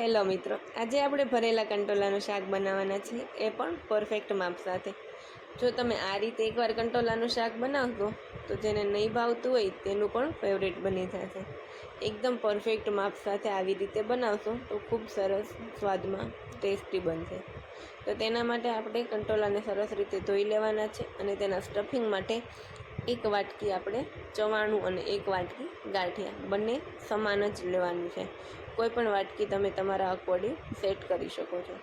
Hello મિત્રો, આજે આપણે ભરેલા કંટોલાનું શાક બનાવવાના છે એ પણ પરફેક્ટ માપ સાથે. જો તમે આ રીતે એકવાર કંટોલાનું શાક બનાવશો, તો જેને નહીં ભાવતું હોય તેનું પણ ફેવરેટ બની જશે. એકદમ પરફેક્ટ માપ સાથે આવી રીતે બનાવશો, તો ખૂબ સરસ સ્વાદમાં ટેસ્ટી બનશે. તો તેના માટે આપણે કંટોલાને સરસ રીતે ધોઈ લેવાના છે અને તેના સ્ટફિંગ માટે એક વાટકી આપણે ચવાણું અને એક વાટકી ગાંઠિયા, બંને સમાન જ લેવાનું છે. કોઈ પણ વાટકી તમે તમારા અકોર્ડિંગ સેટ કરી શકો છો.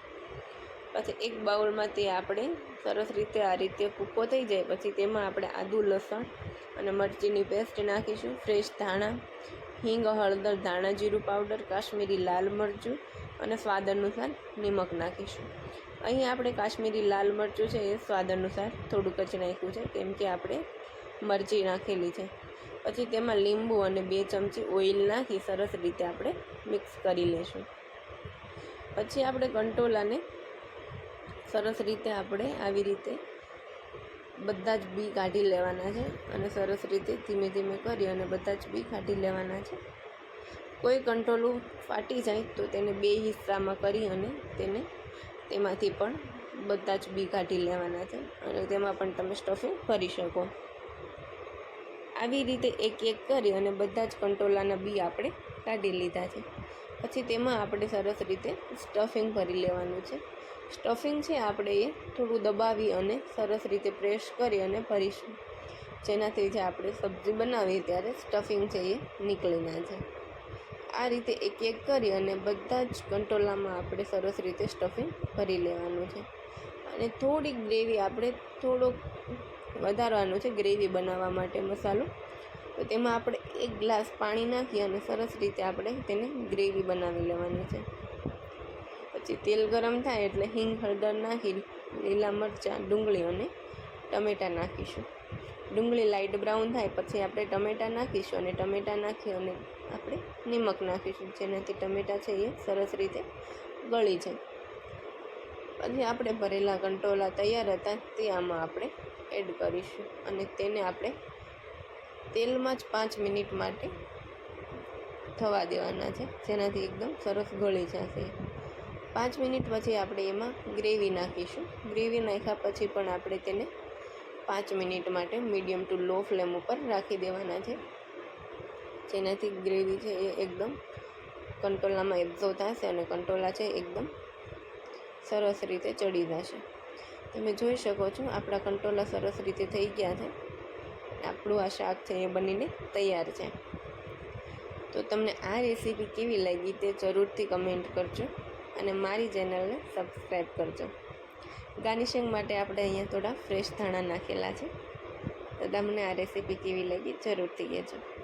પછી એક બાઉલમાં તે આપણે સરસ રીતે આ રીતે ભૂકો થઈ જાય, પછી તેમાં આપણે આદું લસણ અને મરચીની પેસ્ટ નાખીશું, ફ્રેશ ધાણા, હિંગ, હળદર, ધાણા જીરું પાવડર, કાશ્મીરી લાલ મરચું અને સ્વાદ અનુસાર નિમક નાખીશું. અહીં આપણે કાશ્મીરી લાલ મરચું છે એ સ્વાદ અનુસાર થોડુંક જ નાખ્યું છે, કેમ કે આપણે મરચી નાખેલી છે. પછી તેમાં લીંબુ અને બે ચમચી ઓઇલ નાખી સરસ રીતે આપણે મિક્સ કરી લઈશું પછી આપણે કંટોલાને સરસ રીતે આપણે આવી રીતે બધા જ બી કાઢી લેવાના છે અને સરસ રીતે ધીમે ધીમે કરી અને બધા જ બી કાઢી લેવાના છે. કોઈ કંટોલું ફાટી જાય તો તેને બે હિસ્સામાં કરી અને તેને તેમાંથી પણ બધા જ બી કાઢી લેવાના છે અને તેમાં પણ તમે સ્ટફિંગ કરી શકો. આવી રીતે એક એક કરી અને બધા જ કંટોલાના બી આપણે કાઢી લીધા છે. પછી તેમાં આપણે સરસ રીતે સ્ટફિંગ ભરી લેવાનું છે. સ્ટફિંગ છે આપણે એ થોડું દબાવી અને સરસ રીતે પ્રેસ કરી અને ભરીશું. જેનાથી જે આપણે સબ્જી બનાવીએ ત્યારે સ્ટફિંગ છે એ નીકળી ના જાય. આ રીતે એક એક કરી અને બધા જ કંટોલામાં આપણે સરસ રીતે સ્ટફિંગ ભરી લેવાનું છે. અને થોડીક ગ્રેવી આપણે થોડોક વધારવાનું છે ગ્રેવી બનાવવા માટે મસાલો. તો તેમાં આપણે એક ગ્લાસ પાણી નાખી અને સરસ રીતે આપણે તેને ગ્રેવી બનાવી લેવાની છે. પછી તેલ ગરમ થાય એટલે હિંગ, હળદર નાખી, લીલા મરચાં, ડુંગળી અને ટમેટાં નાખીશું. ડુંગળી લાઇટ બ્રાઉન થાય પછી આપણે ટમેટાં નાખીશું અને ટમેટાં નાખી અને આપણે નિમક નાખીશું, જેનાથી ટમેટાં છે એ સરસ રીતે ગળી જાય. પછી આપણે ભરેલા કંટોલા તૈયાર હતા તે આમાં આપણે એડ કરીશું અને તેને આપણે તેલમાં જ પાંચ મિનિટ માટે થવા દેવાના છે. જેનાથી એકદમ સરસ ગળી જશે. પાંચ મિનિટ પછી આપણે એમાં ગ્રેવી નાખીશું. ગ્રેવી નાખ્યા પછી પણ આપણે તેને પાંચ મિનિટ માટે મીડિયમ ટુ લો ફ્લેમ ઉપર રાખી દેવાના છે. જેનાથી ગ્રેવી છે એ એકદમ કંટોલામાં એબ્ઝો થશે અને કંટોલા છે એકદમ સરસ રીતે ચડી જશે. તમે જોઈ શકો છો, આપણા કંટોલા સરસ રીતે થઈ ગયા છે. આપણું આ શાક છે, એ બનીને તૈયાર છે. તો તમને આ રેસીપી કેવી લાગી તે જરૂરથી કમેન્ટ કરજો અને મારી ચેનલને સબસ્ક્રાઈબ કરજો. ગાર્નિશિંગ માટે આપણે અહીંયા થોડા ફ્રેશ ધાણા નાખેલા છે. તો તમને આ રેસીપી કેવી લાગી જરૂરથી કહેજો.